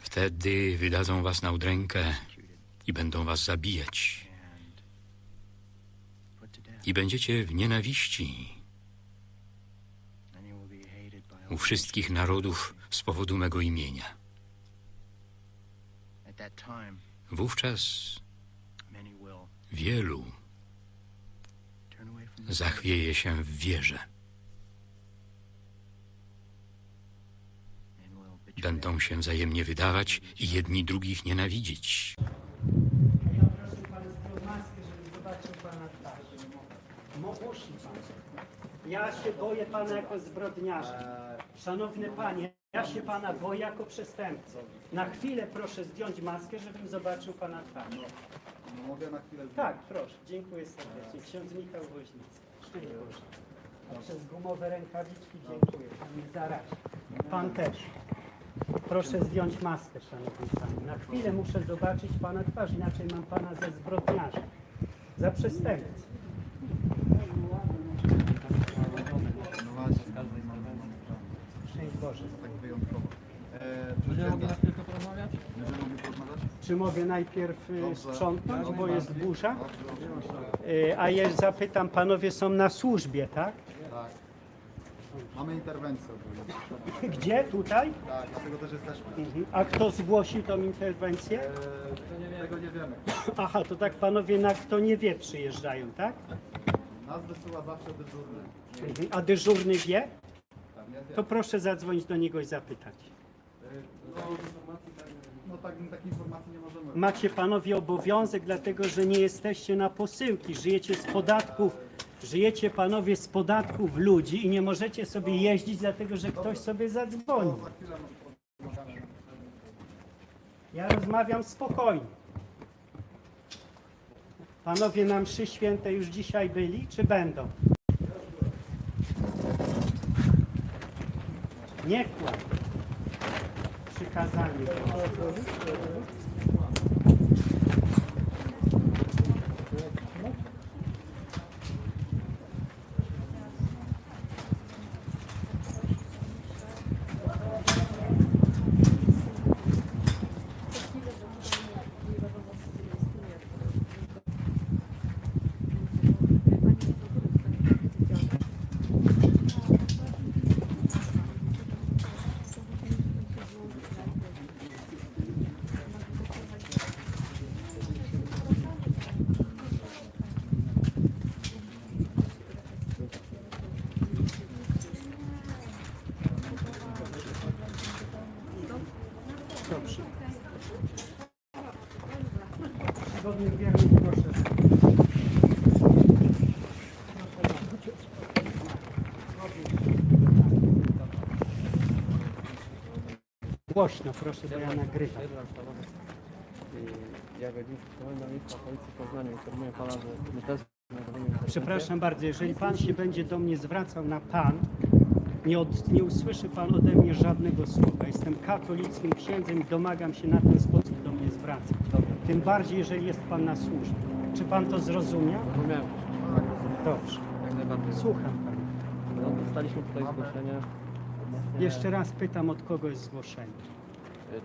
Wtedy wydadzą was na udrękę i będą was zabijać. I będziecie w nienawiści u wszystkich narodów z powodu mego imienia. Wówczas wielu zachwieje się w wierze. Będą się wzajemnie wydawać i jedni drugich nienawidzić. Ja proszę pan zdjął maskę, żeby zobaczył pana twarz. Musi pan. Ja się boję pana jako zbrodniarza. Szanowny panie, ja się pana boję jako przestępcy. Na chwilę proszę zdjąć maskę, żebym zobaczył pana twarz. Mogę na chwilę Tak, proszę. Dziękuję serdecznie. Ksiądz Michał Woźnicki. Szczęść Boże. A przez gumowe rękawiczki dziękuję. Pan zarazi. Pan też. Proszę zdjąć maskę, szanowni panie. Na chwilę muszę zobaczyć pana twarz, inaczej mam pana za zbrodniarza. Za przestępcę. No właśnie, Szczęść Boże. tak wyjątkowo. E, Będziemy mogli na potwierdzasz? chwilkę porozmawiać? Będziemy mogli porozmawiać? Czy mogę najpierw y, sprzątnąć, bo jest burza? Dobrze. Y, A ja zapytam, panowie są na służbie, tak? Tak. Mamy interwencję ogólnie. Gdzie? Tutaj? Tak, dlatego też jesteśmy. Mhm. A kto zgłosił tą interwencję? E, tego nie wiemy. Aha, to tak panowie na kto nie wie przyjeżdżają, tak? Nas wysyła zawsze dyżurny. Mhm. A dyżurny wie? Tak, nie? To proszę zadzwonić do niego i zapytać. E, no, no tak, takiej informacji nie możemy. Macie panowie obowiązek, dlatego że nie jesteście na posyłki, żyjecie z podatków, żyjecie panowie z podatków ludzi i nie możecie sobie jeździć, dlatego że ktoś sobie zadzwoni. Ja rozmawiam spokojnie. Panowie na mszy świętej już dzisiaj byli, czy będą? Nie kłam. Przykazanie. Dobrze. Zgodnie z wiernym proszę. Głośno proszę, bo ja nagrywam. Komenda Miejska Policji w Poznaniu Pana, że. Przepraszam bardzo, jeżeli pan się będzie do mnie zwracał na pan, nie, od, nie usłyszy pan ode mnie żadnego słowa. Jestem katolickim księdzem i domagam się na ten sposób do mnie zwracać. Tym bardziej, jeżeli jest pan na służbie. Czy pan to zrozumiał? Rozumiałem. Dobrze. Jak najbardziej. Słucham pana. No, dostaliśmy tutaj zgłoszenie. Jeszcze raz pytam, od kogo jest zgłoszenie.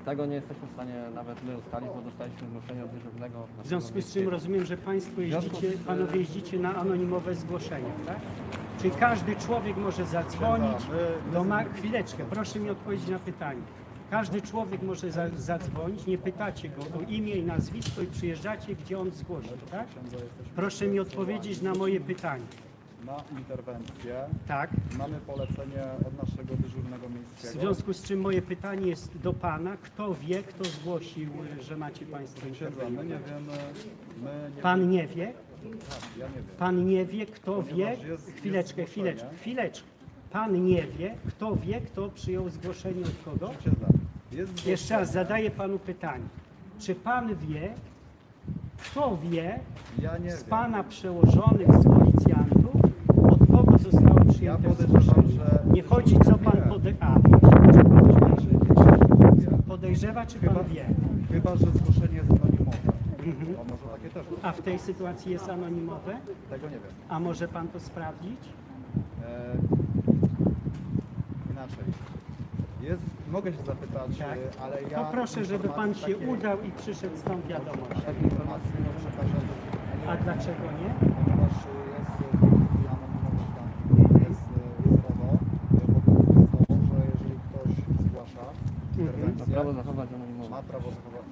Y, Tego nie jesteśmy w stanie nawet my ustalić, bo dostaliśmy zgłoszenie od dyżurnego. W związku z czym rozumiem, że państwo jeździcie, panowie jeździcie na anonimowe zgłoszenia, tak? Czyli każdy człowiek może zadzwonić do ma... Chwileczkę, proszę mi odpowiedzieć na pytanie. Każdy człowiek może za, zadzwonić, nie pytacie go o imię i nazwisko i przyjeżdżacie, gdzie on zgłosił, tak? Proszę mi odpowiedzieć na moje pytanie. Na interwencję Tak? mamy polecenie od naszego dyżurnego W miejskiego. związku z czym moje pytanie jest do pana. Kto wie, kto zgłosił, że macie państwo Księdza, my nie interweniować? wiemy, my nie Pan nie wie? ja nie wiem. Pan nie wie, kto wie, Ponieważ jest- chwileczkę, jest chwileczkę, zgłoszenie. chwileczkę. Pan nie wie, kto wie, kto przyjął zgłoszenie od kogo? Księdza, jest Jeszcze raz zgłoszenie. zadaję panu pytanie. Czy pan wie, kto wie Ja nie z wiem. pana przełożonych, z policjantów, przyjęte Ja że- Nie chodzi, co pan podejrzewa. Podejrzewa, czy pan wie? chyba, że zgłoszenie jest anonimowe. Mhm. A może takie też być. A w tej sytuacji jest anonimowe? Tego nie wiem. A może pan to sprawdzić? E, inaczej. Jest Mogę się zapytać, Tak. y, ale ja... To proszę, żeby pan informacji się takiej- udał i przyszedł z tą wiadomością. Takiej informacji nie przekażę. A dlaczego nie? Ponieważ y, jest y, w tej chwili anonimowy stan. Jest, y, jest RODO. y, Obowiązuje to, że jeżeli ktoś zgłasza Ma interwencję, prawo zachować anonimowo. Ma prawo zachować...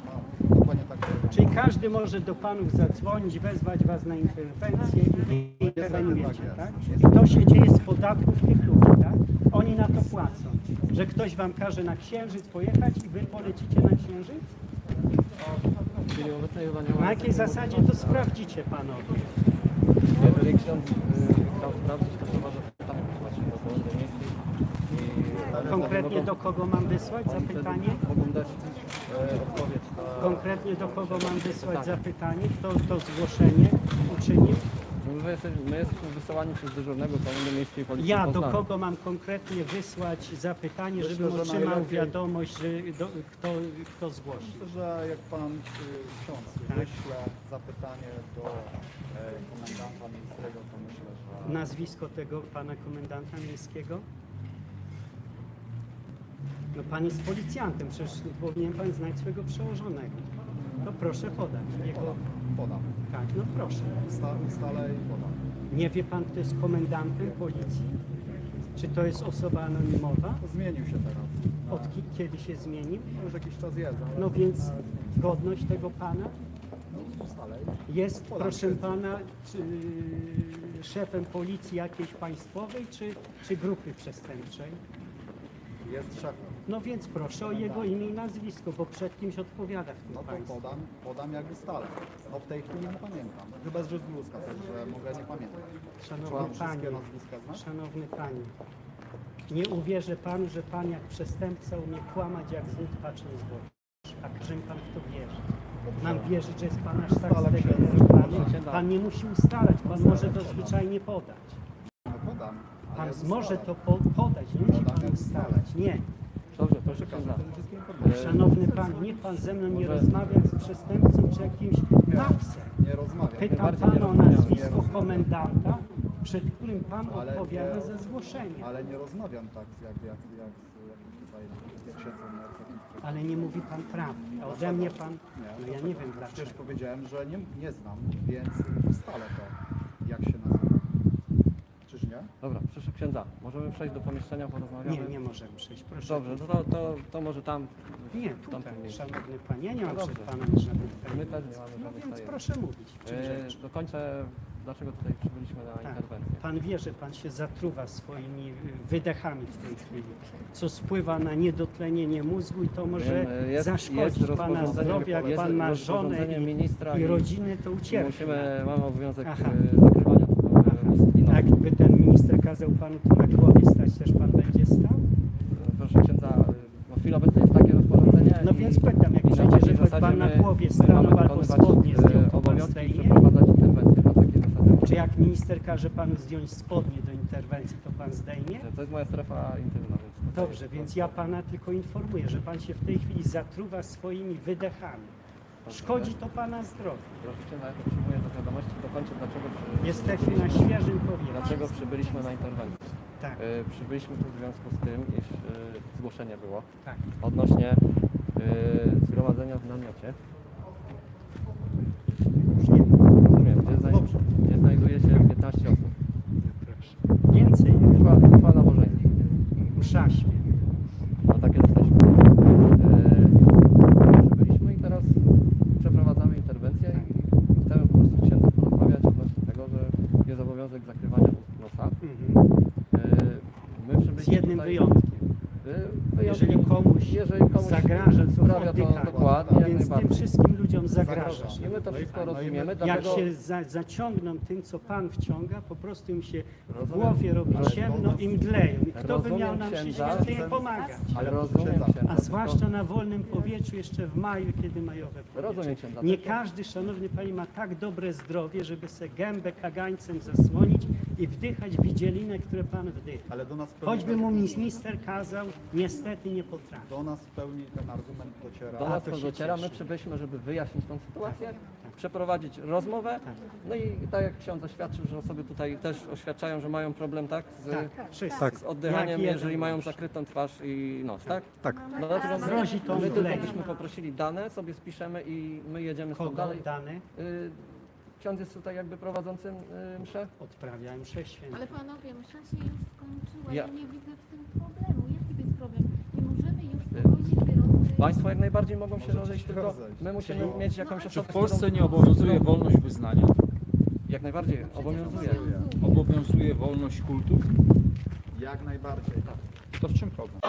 Ma dokładnie tak. Czyli każdy może do panów zadzwonić, wezwać was na interwencję i wy interweniujecie, tak? I to się dzieje z podatków tych ludzi, tak? Oni na to płacą. Że ktoś wam każe na księżyc pojechać i wy polecicie na księżyc? Na jakiej zasadzie to sprawdzicie panowie? Jeżeli ksiądz y, chciał sprawdzić, to trzeba zapytać właśnie do Komendy Miejskiej. I Konkretnie do kogo mam wysłać zapytanie? Mogą dać e, odpowiedź. Konkretnie do kogo mam wysłać zapytanie? Kto to zgłoszenie uczynił? My jesteśmy, my jesteśmy wysyłani przez dyżurnego Komendy Miejskiej Policji Ja do kogo mam konkretnie wysłać zapytanie, Myślę, żebym że otrzymał najlepiej- wiadomość, że do, kto, kto zgłosi. Myślę, że jak pan y, ksiądz Tak. wyśle zapytanie do e, komendanta miejskiego, to myślę, że... Nazwisko tego pana komendanta miejskiego? No pan jest policjantem, przecież powinien pan znać swojego przełożonego. To proszę podać jego... Podam. Tak, no proszę. Sta, ustalę i podam. Nie wie pan, kto jest komendantem policji? Czy to jest osoba anonimowa? Zmienił się teraz. Od ki- kiedy się zmienił? No już jakiś czas jest, ale... No więc godność tego pana No, ustalę. jest, Podam proszę się. pana, czy, szefem policji jakiejś państwowej, czy, czy grupy przestępczej? Jest szefem. No więc proszę o jego imię i nazwisko, bo przed kimś odpowiada w tym No to państwie. podam, podam jak ustalę. No w tej chwili nie pamiętam. Chyba, że z bluzka, także mogę nie pamiętać. Szanowny wszystkie panie, nazwiska znać? szanowny panie, nie uwierzę panu, że pan jak przestępca umie kłamać jak w oczy. A czym pan w to wierzy? Mam wierzyć, że jest pan aż tak Ustalam się. zdegenerowany? Księdza. Pan nie musi ustalać, pan może to zwyczajnie podać. No Pan może to po, podać, nie musi pan ustalać. Nie. Dobrze, proszę księdza. Informacje. Szanowny pan, niech pan ze mną nie rozmawia z przestępcą czy jakimś napsem. Nie rozmawiam. Pytam pana o nazwisko komendanta, przed którym pan Ale odpowiada za zgłoszenie. Ale nie rozmawiam tak jak, jak, jak, z jakimś tutaj, jak siedzą jak z jakimś przestępcą. Ale nie mówi pan prawdy. A ode mnie pan, no ja nie wiem Przecież dlaczego. powiedziałem, że nie, nie znam, więc ustalę to, jak się? Dobra, proszę księdza. Możemy przejść do pomieszczenia, porozmawiamy? Nie, nie możemy przejść, proszę. Dobrze, to, to, to może tam... Nie, w tamtym tutaj, miejscu. szanowny pan, ja nie mam No przed dobrze. panem żadnych My też nie mamy No żadnych więc tajemnic. proszę mówić, w czym E, rzecz. dokończę, dlaczego tutaj przybyliśmy na Tak. interwencję. Pan wie, że pan się zatruwa swoimi y, wydechami w tej chwili, co spływa na niedotlenienie mózgu i to może Wiem, e, zaszkodzić pana rozporządzenie- zdrowiu, jak jest pan ma żonę rozporządzenie i, ministra i rodzinę, to ucierpi. Musimy, mamy obowiązek Aha. e, zakrywania tego e, listino. Tak, by ten minister kazał panu tu na głowie stać, też pan będzie stał? E, Proszę księdza, no w chwili obecnej jest takie rozporządzenie. No i- więc pytam, jak choć zasadzie pan na głowie stanął albo spodnie zdjął, to pan zdejmie? Czy jak minister każe panu zdjąć spodnie do interwencji, to pan zdejmie? To jest moja strefa intymna, więc... Dobrze, więc ja pana tylko informuję, że pan się w tej chwili zatruwa swoimi wydechami. Szkodzi to pana zdrowiu. Proszę księdza, ja to przyjmuję do wiadomości, dokończę dlaczego... przy- Jesteśmy na świeżym powietrzu. Dlaczego przybyliśmy na interwencję? Tak, E, Przybyliśmy tu w związku z tym, iż e, zgłoszenie było tak. odnośnie e, zgromadzenia w namiocie. Już nie Rozumiem, gdzie, znaj- Dobrze. gdzie znajduje się 15 osób. Więcej, Trwa, trwa nabożeństwo. msza święta. No takie jesteśmy. E, przybyliśmy i teraz przeprowadzamy interwencję i chcemy po prostu księdza porozmawiać odnośnie tego, że jest obowiązek zakrywania ust nosa. Mhm. E, my Z jednym tutaj, wyjątkiem. e, Jeżeli komuś jeżeli komuś zagraża, to sprawia to dokładnie, Więc tym wszystkim ludziom zagrażasz. I my to wszystko rozumiemy, Jak dlatego się za, zaciągną tym, co Pan wciąga, po prostu im się w głowie robi ciemno i mdleją. I kto by miał nam księdza. świętej pomagać? ale rozumiem A zwłaszcza na wolnym powietrzu jeszcze w maju, kiedy majowe powietrze. Rozumiem księdza. Nie tylko- każdy, szanowny panie, ma tak dobre zdrowie, żeby se gębę kagańcem zasłonić i wdychać widzielinę, które Pan wdycha. Ale do nas w pełni Choćby mu minister kazał, niestety nie potrafi. Do nas w pełni ten argument dociera. Do nas to to się dociera, my przybyliśmy, żeby wyjaśnić tą sytuację, tak. przeprowadzić rozmowę. Tak. No i tak jak ksiądz oświadczył, że osoby tutaj też oświadczają, że mają problem tak z, Tak, wszyscy. z oddychaniem, Jak jeden jeżeli mają zakrytą twarz i nos, tak? Tak. No dlatego my, Grozi tą my tylko byśmy poprosili dane, sobie spiszemy i my jedziemy stąd Kogo dalej. dany Y, ksiądz jest tutaj jakby prowadzącym y, mszę? Odprawia mszę. Ale panowie, msza się już skończyła, ja, Ja- nie widzę w tym problemu. Jaki jest problem? Nie możemy już y, spokojnie. Państwo jak najbardziej mogą się Możecie rozejść, tylko rozejść. my musimy Czyli- mieć jakąś No, Czy w którą- Polsce nie obowiązuje wolność wyznania? Jak najbardziej, obowiązuje. Obowiązuje wolność kultu? Jak najbardziej. Tak. To w czym problem?